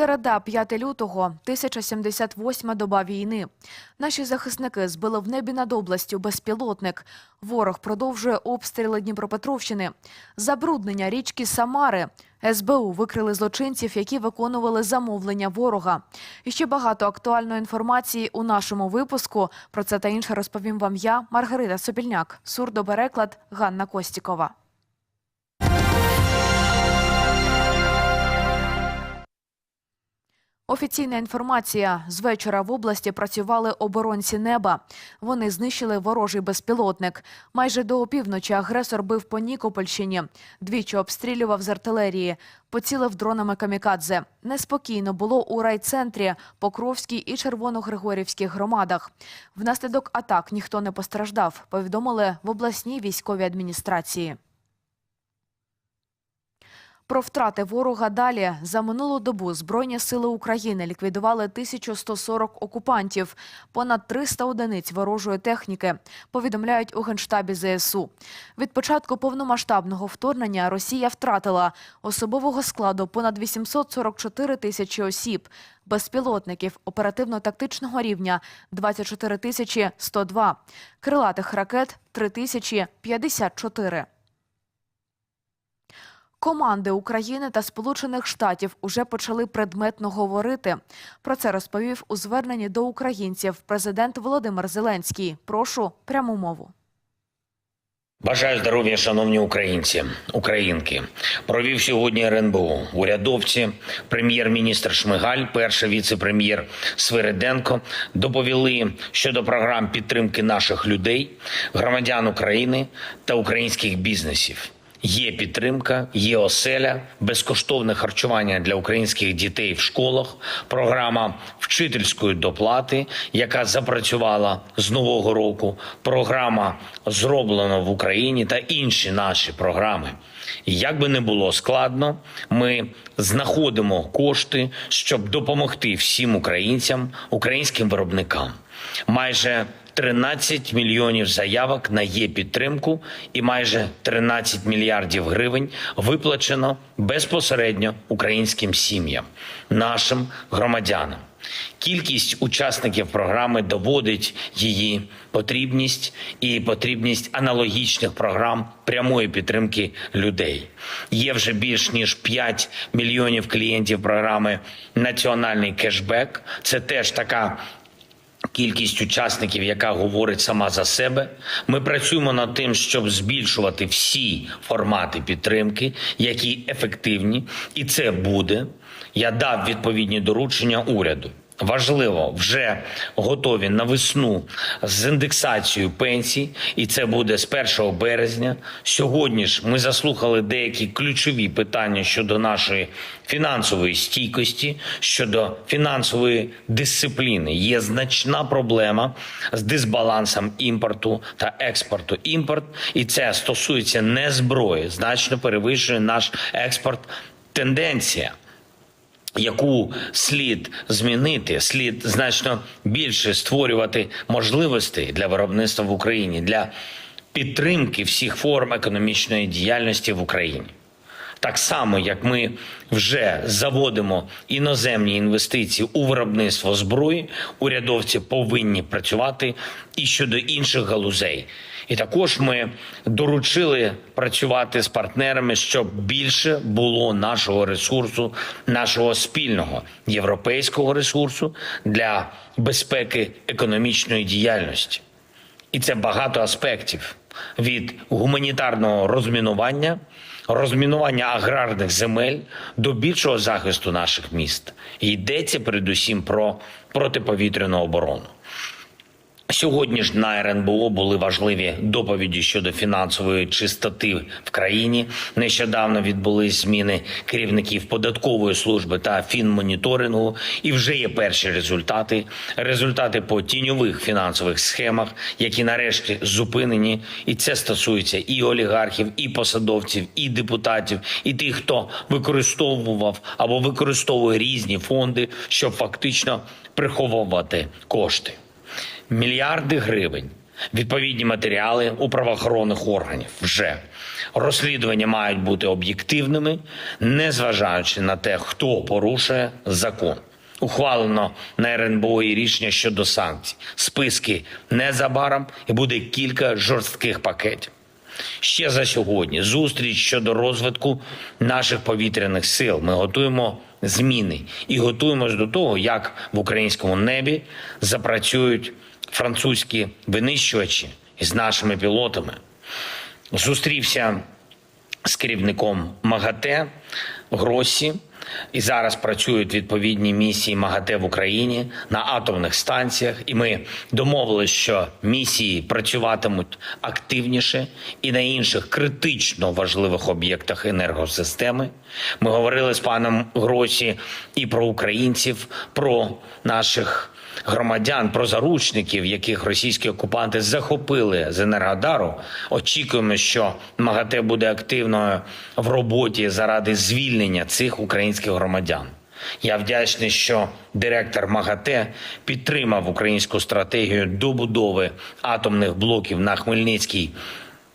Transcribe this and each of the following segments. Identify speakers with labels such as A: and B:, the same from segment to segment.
A: Середа, 5 лютого, 1078 доба війни. Наші захисники збили в небі над областю безпілотник. Ворог продовжує обстріли Дніпропетровщини. Забруднення річки Самари. СБУ викрили злочинців, які виконували замовлення ворога. І ще багато актуальної інформації у нашому випуску. Про це та інше розповім вам я, Маргарита Собільняк. Сурдопереклад Ганна Костікова. Офіційна інформація. З вечора в області працювали оборонці неба. Вони знищили ворожий безпілотник. Майже до опівночі агресор бив по Нікопольщині. Двічі обстрілював з артилерії. Поцілив дронами камікадзе. Неспокійно було у райцентрі, Покровській і Червоногригорівських громадах. Внаслідок атак ніхто не постраждав, повідомили в обласній військовій адміністрації. Про втрати ворога далі. За минулу добу Збройні сили України ліквідували 1140 окупантів, понад 300 одиниць ворожої техніки, повідомляють у Генштабі ЗСУ. Від початку повномасштабного вторгнення Росія втратила особового складу понад 844 тисячі осіб, безпілотників оперативно-тактичного рівня 24 тисячі 102, крилатих ракет 3054. Команди України та Сполучених Штатів уже почали предметно говорити. Про це розповів у зверненні до українців президент Володимир Зеленський. Прошу пряму мову.
B: Бажаю здоров'я, шановні українці, українки. Провів сьогодні РНБО. Урядовці, прем'єр-міністр Шмигаль, перший віце-прем'єр Свириденко доповіли щодо програм підтримки наших людей, громадян України та українських бізнесів. Є підтримка, є оселя, безкоштовне харчування для українських дітей в школах, програма вчительської доплати, яка запрацювала з нового року, програма зроблено в Україні та інші наші програми. Як би не було складно, ми знаходимо кошти, щоб допомогти всім українцям, українським виробникам. Майже 13 мільйонів заявок на є підтримку і майже 13 мільярдів гривень виплачено безпосередньо українським сім'ям, нашим громадянам. Кількість учасників програми доводить її потрібність і потрібність аналогічних програм прямої підтримки людей. Є вже більш ніж 5 мільйонів клієнтів програми Національний кешбек. Це теж така кількість учасників, яка говорить сама за себе. Ми працюємо над тим, щоб збільшувати всі формати підтримки, які ефективні, і це буде. Я дав відповідні доручення уряду. Важливо, вже готові на весну з індексацією пенсій, і це буде з 1 березня. Сьогодні ж ми заслухали деякі ключові питання щодо нашої фінансової стійкості, щодо фінансової дисципліни. Є значна проблема з дисбалансом імпорту та експорту. Імпорт, і це стосується не зброї, значно перевищує наш експорт. Тенденція яку слід змінити, слід значно більше створювати можливостей для виробництва в Україні для підтримки всіх форм економічної діяльності в Україні. Так само, як ми вже заводимо іноземні інвестиції у виробництво зброї, урядовці повинні працювати і щодо інших галузей. І також ми доручили працювати з партнерами, щоб більше було нашого ресурсу, нашого спільного європейського ресурсу для безпеки економічної діяльності. І це багато аспектів від гуманітарного розмінування, розмінування аграрних земель до більшого захисту наших міст. Йдеться передусім про протиповітряну оборону. Сьогодні ж на РНБО були важливі доповіді щодо фінансової чистоти в країні. Нещодавно відбулись зміни керівників податкової служби та фінмоніторингу, і вже є перші результати. Результати по тіньових фінансових схемах, які нарешті зупинені, і це стосується і олігархів, і посадовців, і депутатів, і тих, хто використовував або використовує різні фонди, щоб фактично приховувати кошти мільярди гривень відповідні матеріали у правоохоронних органів. Вже розслідування мають бути об'єктивними, незважаючи на те, хто порушує закон. Ухвалено на РНБО і рішення щодо санкцій. Списки незабаром і буде кілька жорстких пакетів. Ще за сьогодні зустріч щодо розвитку наших повітряних сил. Ми готуємо зміни і готуємось до того, як в українському небі запрацюють французькі винищувачі із нашими пілотами. Зустрівся з керівником МАГАТЕ Гросі. І зараз працюють відповідні місії МАГАТЕ в Україні на атомних станціях. І ми домовилися, що місії працюватимуть активніше і на інших критично важливих об'єктах енергосистеми. Ми говорили з паном Гросі і про українців, про наших громадян, про заручників, яких російські окупанти захопили з Енергодару. Очікуємо, що МАГАТЕ буде активною в роботі заради звільнення цих українських громадян. Я вдячний, що директор МАГАТЕ підтримав українську стратегію добудови атомних блоків на Хмельницькій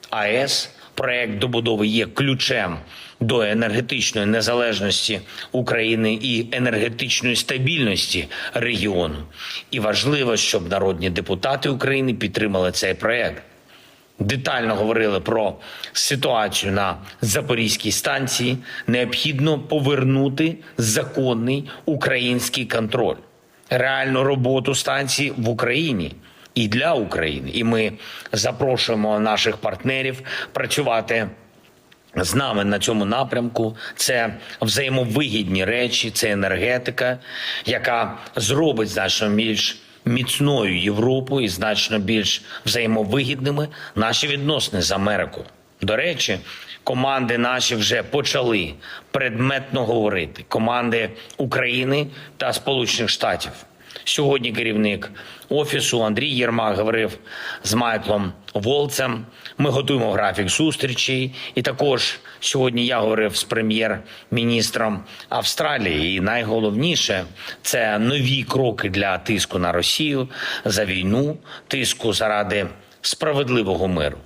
B: АЕС. Проект добудови є ключем до енергетичної незалежності України і енергетичної стабільності регіону. І важливо, щоб народні депутати України підтримали цей проект. Детально говорили про ситуацію на Запорізькій станції. Необхідно повернути законний український контроль, реальну роботу станції в Україні і для України. І ми запрошуємо наших партнерів працювати з нами на цьому напрямку. Це взаємовигідні речі, це енергетика, яка зробить значно більш міцною Європу і значно більш взаємовигідними наші відносини з Америкою. До речі, команди наші вже почали предметно говорити. Команди України та Сполучених Штатів. Сьогодні керівник офісу Андрій Єрмак говорив з Майклом Волцем. Ми готуємо графік зустрічей. І також сьогодні я говорив з прем'єр-міністром Австралії. І найголовніше це нові кроки для тиску на Росію за війну, тиску заради справедливого миру.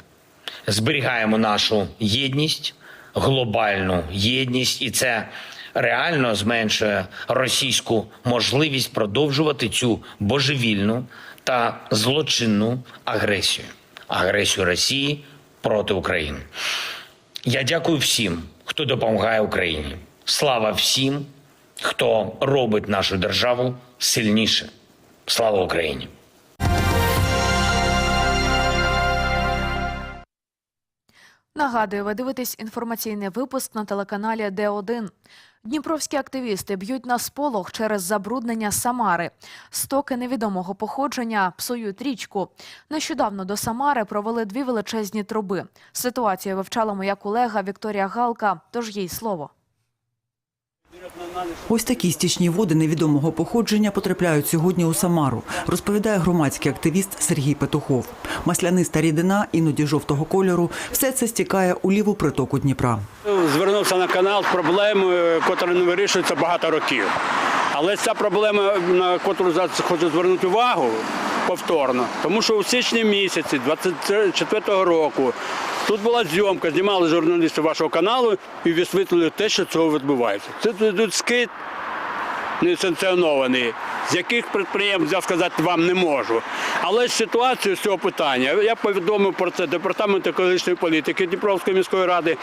B: Зберігаємо нашу єдність, глобальну єдність, і це реально зменшує російську можливість продовжувати цю божевільну та злочинну агресію агресію Росії проти України. Я дякую всім, хто допомагає Україні. Слава всім, хто робить нашу державу сильніше. Слава Україні!
A: Нагадую, ви дивитесь інформаційний випуск на телеканалі Д1. Дніпровські активісти б'ють на сполох через забруднення Самари. Стоки невідомого походження псують річку. Нещодавно до Самари провели дві величезні труби. Ситуацію вивчала моя колега Вікторія Галка, тож їй слово.
C: Ось такі стічні води невідомого походження потрапляють сьогодні у Самару, розповідає громадський активіст Сергій Петухов. Масляниста рідина, іноді жовтого кольору, все це стікає у ліву притоку Дніпра.
D: Звернувся на канал з проблемою, яка не вирішується багато років. Але ця проблема, на яку зараз хочу звернути увагу повторно, тому що у січні місяці 24-го року тут була зйомка, знімали журналісти вашого каналу і висвітлили те, що цього відбувається. Це тут скид несанкціонований, з яких підприємств я сказати вам не можу. Але ситуацію з цього питання я повідомив про це департамент екологічної політики Дніпровської міської ради,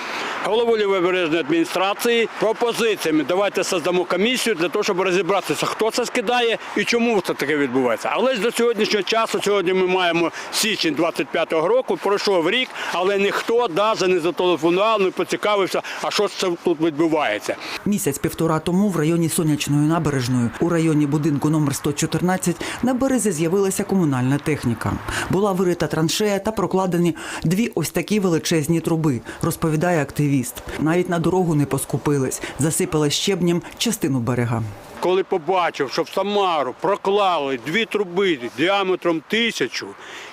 D: голову лівобережної адміністрації пропозиціями. Давайте создамо комісію для того, щоб розібратися, хто це скидає і чому це таке відбувається. Але ж до сьогоднішнього часу, сьогодні ми маємо січень 25-го року, пройшов рік, але ніхто навіть не зателефонував, не поцікавився, а що ж це тут відбувається.
C: Місяць-півтора тому в районі Сонячної набережної, у районі будинку номер 114, на березі з'явилася комунальна техніка. Була вирита траншея та прокладені дві ось такі величезні труби, розповідає активіст. Навіть на дорогу не поскупились, засипали щебнем частину берега.
D: Коли побачив, що в Самару проклали дві труби діаметром тисячу,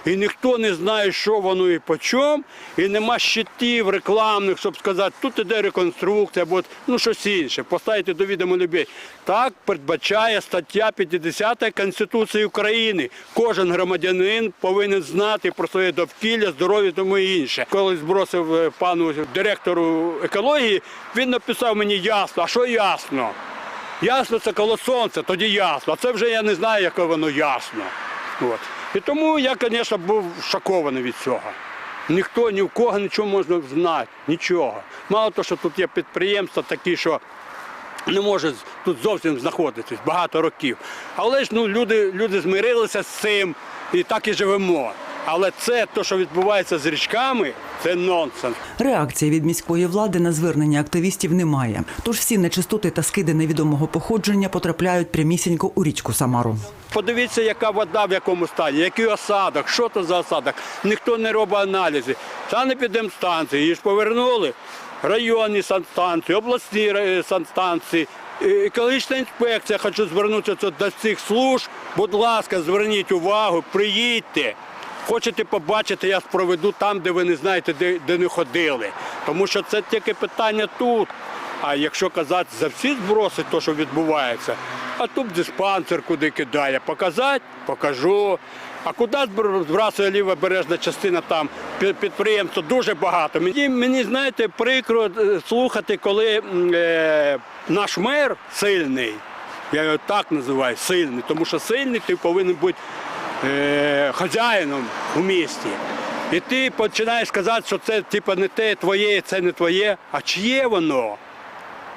D: і ніхто не знає, що воно і по чому, і нема щитів рекламних, щоб сказати, тут іде реконструкція або ну, щось інше, поставити до відома людей. Так передбачає стаття 50 Конституції України. Кожен громадянин повинен знати про своє довкілля, здоров'я тому і інше. Коли збросив е, пану директору екології, він написав мені ясно, а що ясно? Ясно, це коло сонця, тоді ясно. А це вже я не знаю, яке воно ясно. От. І тому я, звісно, був шокований від цього. Ніхто ні в кого нічого можна знати, нічого. Мало того, що тут є підприємства такі, що не може тут зовсім знаходитись багато років. Але ж ну, люди, люди змирилися з цим і так і живемо. Але це, те, що відбувається з річками, це нонсенс.
C: Реакції від міської влади на звернення активістів немає. Тож всі нечистоти та скиди невідомого походження потрапляють прямісінько у річку Самару.
D: Подивіться, яка вода в якому стані, який осадок, що то за осадок. Ніхто не робить аналізи. Санепідемстанції, її ж повернули. Районні санстанції, обласні е, санстанції, е, екологічна інспекція. Хочу звернутися до цих служб. Будь ласка, зверніть увагу, приїдьте. Хочете побачити, я проведу там, де ви не знаєте, де, де не ходили. Тому що це тільки питання тут. А якщо казати за всі зброси, то що відбувається, а тут диспансер куди кидає. Показати, покажу. А куди збрасує ліва бережна частина там пі- підприємство дуже багато. Мені, мені знаєте, прикро е, слухати, коли е, наш мер сильний, я його так називаю, сильний, тому що сильний ти повинен бути е, хазяїном у місті. І ти починаєш казати, що це типу, не те твоє, це не твоє. А чиє воно?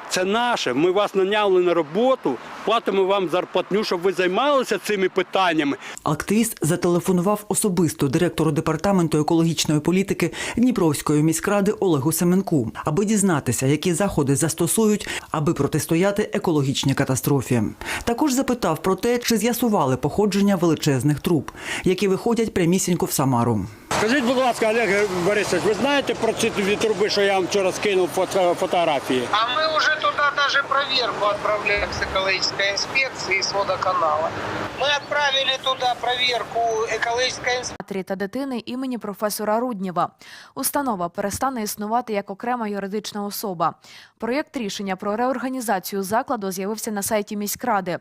D: Це наше. Ми вас наняли на роботу, платимо вам зарплатню, щоб ви займалися цими питаннями.
C: Активіст зателефонував особисто директору департаменту екологічної політики Дніпровської міськради Олегу Семенку, аби дізнатися, які заходи застосують, аби протистояти екологічній катастрофі. Також запитав про те, чи з'ясували походження величезних труб, які виходять прямісінько в Самару.
D: Скажіть, будь ласка, Олег Борисович, ви знаєте про ці дві труби, що я вам вчора скинув фото- фотографії?
E: А мы уже туда даже проверку отправляем с экологической инспекции и с водоканала. Мы отправили туда проверку экологической инспекции.
A: матері та дитини імені професора Руднєва. Установа перестане існувати як окрема юридична особа. Проєкт рішення про реорганізацію закладу з'явився на сайті міськради.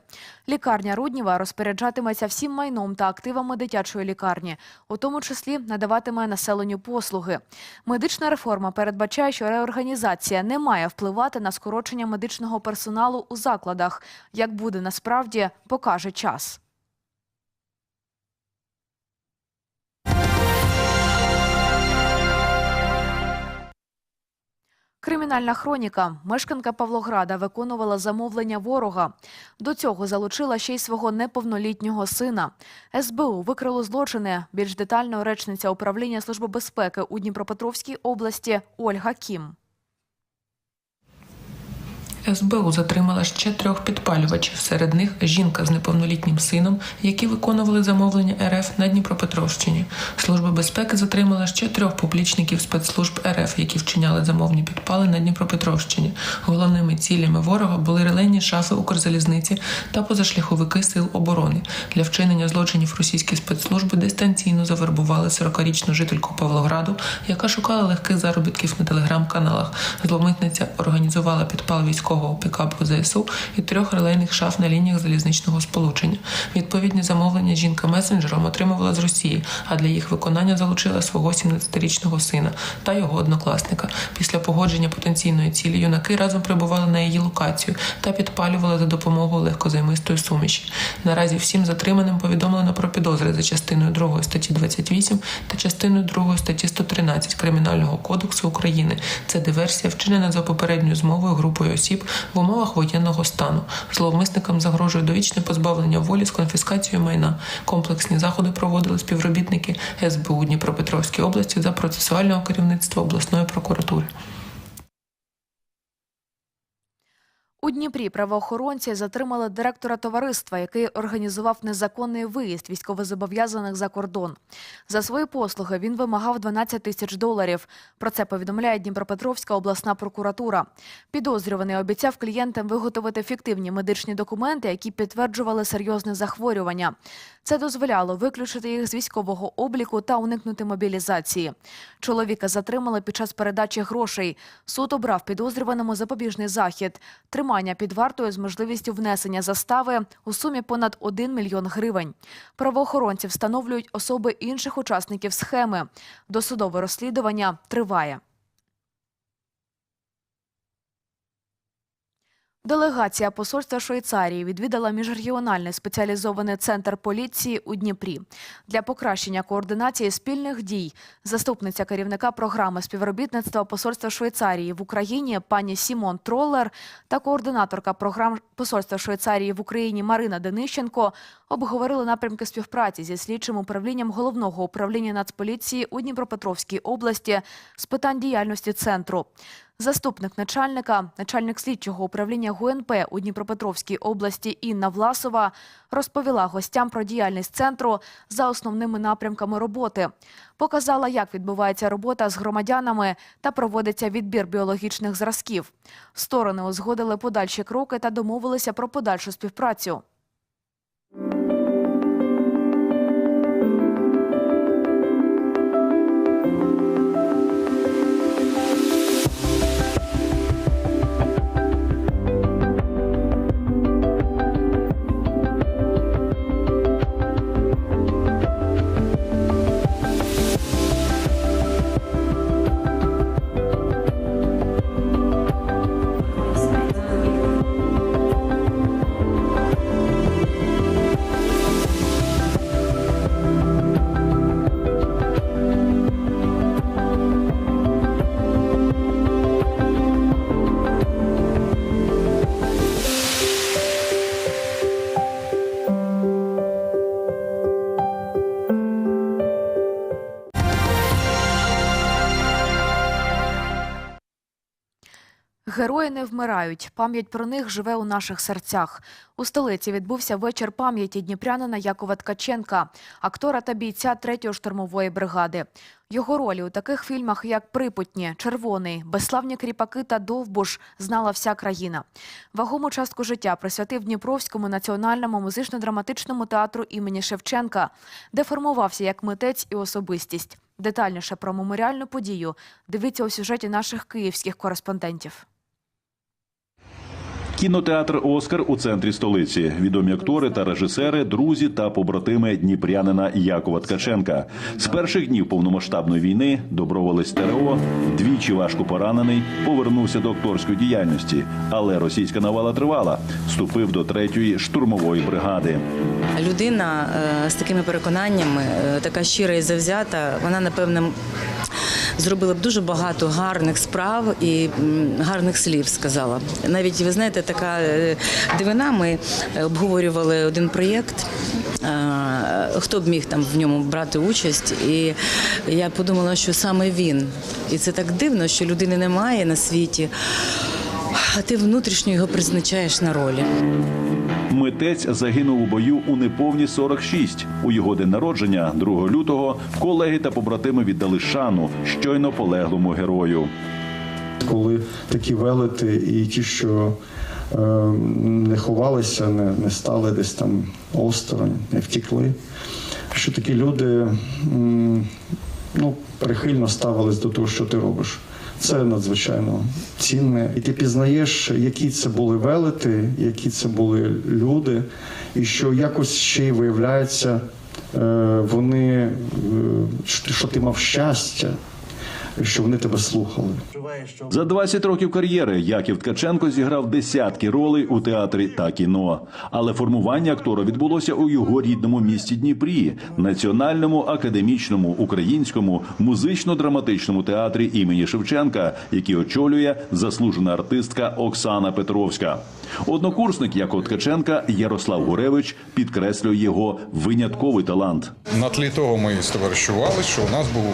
A: Лікарня Руднєва розпоряджатиметься всім майном та активами дитячої лікарні, у тому числі надаватиме населенню послуги. Медична реформа передбачає, що реорганізація не має впливати на скорочення медичного персоналу у закладах. Як буде насправді, покаже час. Кримінальна хроніка. Мешканка Павлограда виконувала замовлення ворога. До цього залучила ще й свого неповнолітнього сина. СБУ викрило злочини. Більш детально речниця управління Служби безпеки у Дніпропетровській області Ольга Кім.
F: СБУ затримала ще трьох підпалювачів. Серед них жінка з неповнолітнім сином, які виконували замовлення РФ на Дніпропетровщині. Служба безпеки затримала ще трьох публічників спецслужб РФ, які вчиняли замовні підпали на Дніпропетровщині. Головними цілями ворога були релейні шафи Укрзалізниці та позашляховики сил оборони. Для вчинення злочинів російські спецслужби дистанційно завербували 40-річну жительку Павлограду, яка шукала легких заробітків на телеграм-каналах. Зловмисниця організувала підпал військового пікапу ЗСУ і трьох релейних шаф на лініях залізничного сполучення. Відповідні замовлення жінка месенджером отримувала з Росії, а для їх виконання залучила свого 17-річного сина та його однокласника. Після погодження потенційної цілі юнаки разом прибували на її локацію та підпалювали за допомогою легкозаймистої суміші. Наразі всім затриманим повідомлено про підозри за частиною 2 статті 28 та частиною 2 статті 113 Кримінального кодексу України. Це диверсія, вчинена за попередньою змовою групою осіб в умовах воєнного стану. Зловмисникам загрожує довічне позбавлення волі з конфіскацією майна. Комплексні заходи проводили співробітники СБУ Дніпропетровської області за процесуального керівництва обласної прокуратури.
A: У Дніпрі правоохоронці затримали директора товариства, який організував незаконний виїзд військовозобов'язаних за кордон. За свої послуги він вимагав 12 тисяч доларів. Про це повідомляє Дніпропетровська обласна прокуратура. Підозрюваний обіцяв клієнтам виготовити фіктивні медичні документи, які підтверджували серйозне захворювання. Це дозволяло виключити їх з військового обліку та уникнути мобілізації. Чоловіка затримали під час передачі грошей. Суд обрав підозрюваному запобіжний захід – тримання під вартою з можливістю внесення застави у сумі понад 1 мільйон гривень. Правоохоронці встановлюють особи інших учасників схеми. Досудове розслідування триває. Делегація посольства Швейцарії відвідала міжрегіональний спеціалізований центр поліції у Дніпрі для покращення координації спільних дій. Заступниця керівника програми співробітництва посольства Швейцарії в Україні пані Сімон Троллер та координаторка програм посольства Швейцарії в Україні Марина Денищенко обговорили напрямки співпраці зі слідчим управлінням головного управління Нацполіції у Дніпропетровській області з питань діяльності центру. Заступник начальника, начальник слідчого управління ГУНП у Дніпропетровській області Інна Власова розповіла гостям про діяльність центру за основними напрямками роботи. Показала, як відбувається робота з громадянами та проводиться відбір біологічних зразків. Сторони узгодили подальші кроки та домовилися про подальшу співпрацю. Герої не вмирають. Пам'ять про них живе у наших серцях. У столиці відбувся вечір пам'яті дніпрянина Якова Ткаченка, актора та бійця 3-ї штурмової бригади. Його ролі у таких фільмах, як Припутні, Червоний, Безславні кріпаки та Довбуш знала вся країна. Вагому частку життя присвятив Дніпровському національному музично-драматичному театру імені Шевченка, де формувався як митець і особистість. Детальніше про меморіальну подію дивіться у сюжеті наших київських кореспондентів.
G: Кінотеатр Оскар у центрі столиці. Відомі актори та режисери, друзі та побратими дніпрянина Якова Ткаченка. З перших днів повномасштабної війни доброволець ТРО, двічі важко поранений, повернувся до акторської діяльності, але російська навала тривала. Вступив до третьої штурмової бригади.
H: Людина е, з такими переконаннями, е, така щира і завзята, вона напевне зробила б дуже багато гарних справ і гарних слів. Сказала. Навіть ви знаєте, така е, дивина. Ми обговорювали один проєкт. е, Хто б міг там в ньому брати участь, і я подумала, що саме він. І це так дивно, що людини немає на світі, а ти внутрішньо його призначаєш на ролі.
G: Митець загинув у бою у неповні 46. У його день народження, 2 лютого, колеги та побратими віддали шану щойно полеглому герою.
I: коли такі велети і ті, що е, не ховалися, не, не стали десь там осторонь, не втікли, що такі люди м, ну, прихильно ставились до того, що ти робиш. Це надзвичайно цінне. І ти пізнаєш, які це були велети, які це були люди, і що якось ще й виявляється, е, вони, е, що ти- що ти мав щастя, що вони тебе слухали.
G: За 20 років кар'єри Яків Ткаченко зіграв десятки ролей у театрі та кіно. Але формування актора відбулося у його рідному місті Дніпрі, національному академічному українському музично-драматичному театрі імені Шевченка, який очолює заслужена артистка Оксана Петровська. Однокурсник Якова Ткаченка Ярослав Гуревич підкреслює його винятковий талант.
J: На тлі того ми стоваришували, що у нас був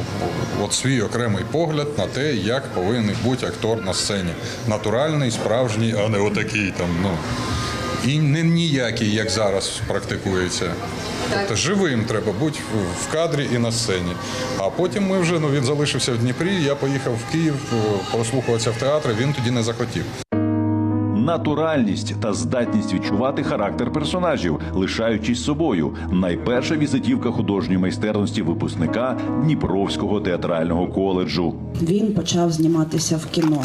J: от свій окремий погляд на те, як повинен бути актор на сцені. Натуральний, справжній, а не отакий там. Ну і не ніякий, як зараз практикується. Тобто живим треба бути в- кадрі і на сцені. А потім ми вже ну він залишився в Дніпрі. Я поїхав в Київ е, прослухуватися в театр. Він тоді не захотів.
G: Натуральність та здатність відчувати характер персонажів, лишаючись собою. Найперша візитівка художньої майстерності випускника Дніпровського театрального коледжу.
K: Він почав зніматися в кіно,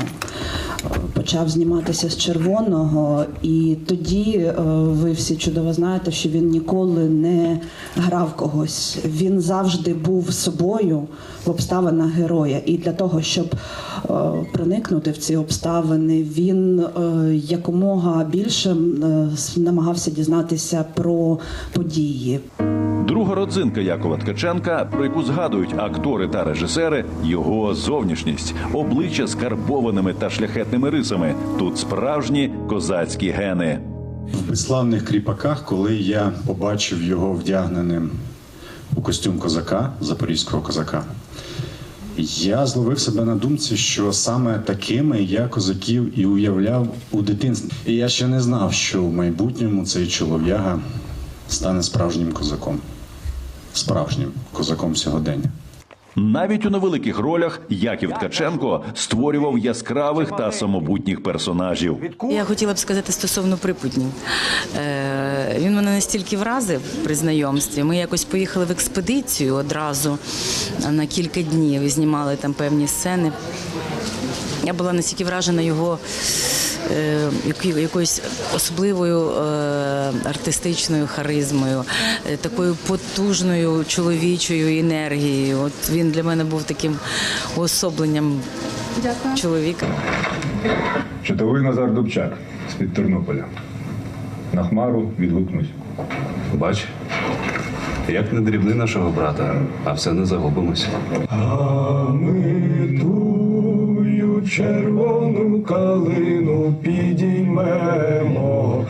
K: почав зніматися з червоного, і тоді е, ви всі чудово знаєте, що він ніколи не грав когось. Він завжди був собою в обставинах героя. І для того, щоб е, проникнути в ці обставини, він е, якомога більше е, намагався дізнатися про події.
G: Друга родзинка Якова Ткаченка, про яку згадують актори та режисери, його зовнішність, обличчя з карбованими та шляхетними рисами. Тут справжні козацькі гени.
I: В безславних кріпаках, коли я побачив його вдягненим у костюм козака, запорізького козака, я зловив себе на думці, що саме такими я козаків і уявляв у дитинстві. І я ще не знав, що в майбутньому цей чолов'яга стане справжнім козаком, справжнім козаком сьогодення.
G: Навіть у невеликих ролях Яків Ткаченко створював яскравих та самобутніх персонажів.
H: Я хотіла б сказати стосовно припутнів. Е, він мене настільки вразив при знайомстві. Ми якось поїхали в експедицію одразу на кілька днів і знімали там певні сцени. Я була настільки вражена його якоюсь особливою е, артистичною харизмою, е, такою потужною чоловічою енергією. От він для мене був таким уособленням чоловіка.
L: Чотовий Назар Дубчак з-під Тернополя. На хмару відгукнусь.
M: Бач, як не дрібни нашого брата, а все не загубимося.
L: А ми тую червону калину підіймемо.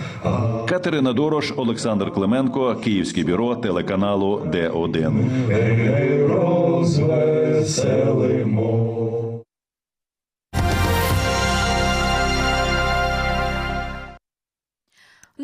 G: Катерина Дорош, Олександр Клименко, Київське бюро телеканалу Д1.
L: Ей, розвеселимо.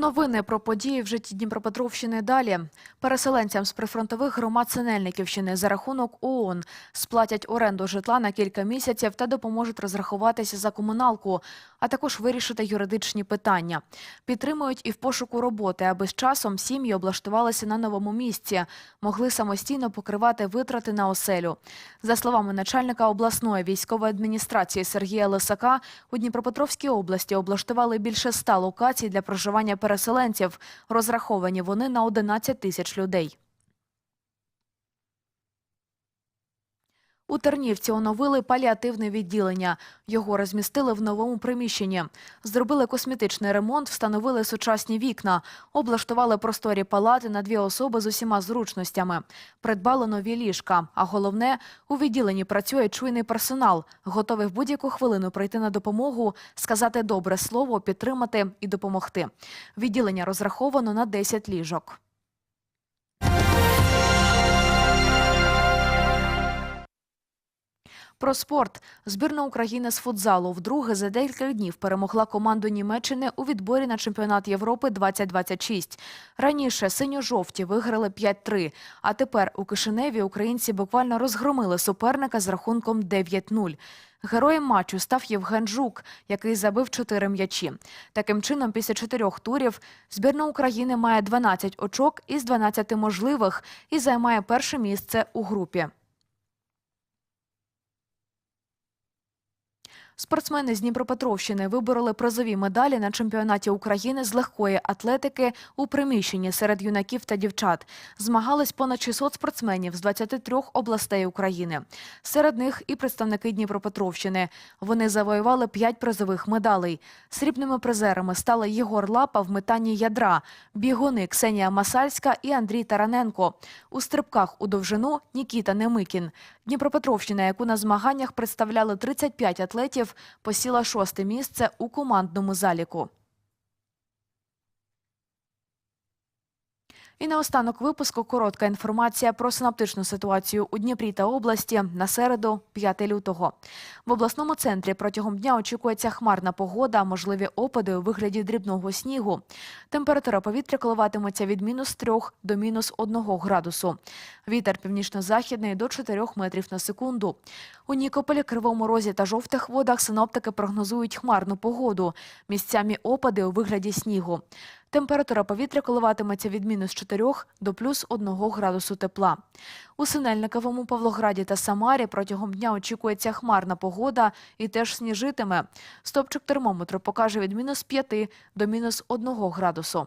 A: Новини про події в житті Дніпропетровщини далі. Переселенцям з прифронтових громад Синельниківщини за рахунок ООН сплатять оренду житла на кілька місяців та допоможуть розрахуватися за комуналку, а також вирішити юридичні питання. Підтримують і в пошуку роботи, аби з часом сім'ї облаштувалися на новому місці, могли самостійно покривати витрати на оселю. За словами начальника обласної військової адміністрації Сергія Лисака, у Дніпропетровській області облаштували більше ста локацій для проживання переселенців. Розраховані вони на 11 тисяч людей. У Тернівці оновили паліативне відділення. Його розмістили в новому приміщенні. Зробили косметичний ремонт, встановили сучасні вікна, облаштували просторі палати на дві особи з усіма зручностями, придбали нові ліжка. А головне, у відділенні працює чуйний персонал, готовий в будь-яку хвилину прийти на допомогу, сказати добре слово, підтримати і допомогти. Відділення розраховано на 10 ліжок. Про спорт. Збірна України з футзалу вдруге за декілька днів перемогла команду Німеччини у відборі на чемпіонат Європи 2026. Раніше синьо-жовті виграли 5-3, а тепер у Кишиневі українці буквально розгромили суперника з рахунком 9-0. Героєм матчу став Євген Жук, який забив чотири м'ячі. Таким чином, після чотирьох турів збірна України має 12 очок із 12 можливих і займає перше місце у групі. Спортсмени з Дніпропетровщини вибороли призові медалі на чемпіонаті України з легкої атлетики у приміщенні серед юнаків та дівчат. Змагались понад 600 спортсменів з 23 областей України. Серед них і представники Дніпропетровщини. Вони завоювали 5 призових медалей. Срібними призерами стали Єгор Лапа в метанні ядра, бігуни Ксенія Масальська і Андрій Тараненко. У стрибках у довжину Нікіта Немикін. Дніпропетровщина, яку на змаганнях представляли 35 атлетів, посіла шосте місце у командному заліку. І наостанок випуску коротка інформація про синаптичну ситуацію у Дніпрі та області на середу, 5 лютого. В обласному центрі протягом дня очікується хмарна погода, можливі опади у вигляді дрібного снігу. Температура повітря коливатиметься від мінус 3 до мінус 1 градусу. Вітер північно-західний до 4 метрів на секунду. У Нікополі, Кривому Розі та жовтих водах синоптики прогнозують хмарну погоду. Місцями опади у вигляді снігу. Температура повітря коливатиметься від мінус 4 до плюс 1 градусу тепла. У Синельниковому, Павлограді та Самарі протягом дня очікується хмарна погода і теж сніжитиме. Стопчик термометру покаже від мінус 5 до мінус 1 градусу.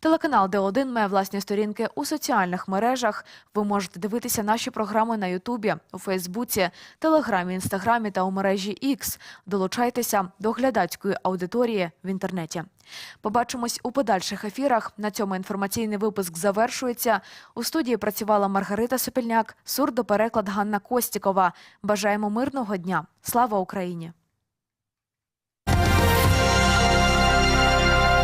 A: Телеканал Д1 має власні сторінки у соціальних мережах. Ви можете дивитися наші програми на Ютубі, у Фейсбуці, Телеграмі, Інстаграмі та у мережі X. Долучайтеся до глядацької аудиторії в інтернеті. Побачимось у подальших ефірах. На цьому інформаційний випуск завершується. У студії працювала Маргарита Сопільняк, сурдопереклад Ганна Костікова. Бажаємо мирного дня. Слава Україні!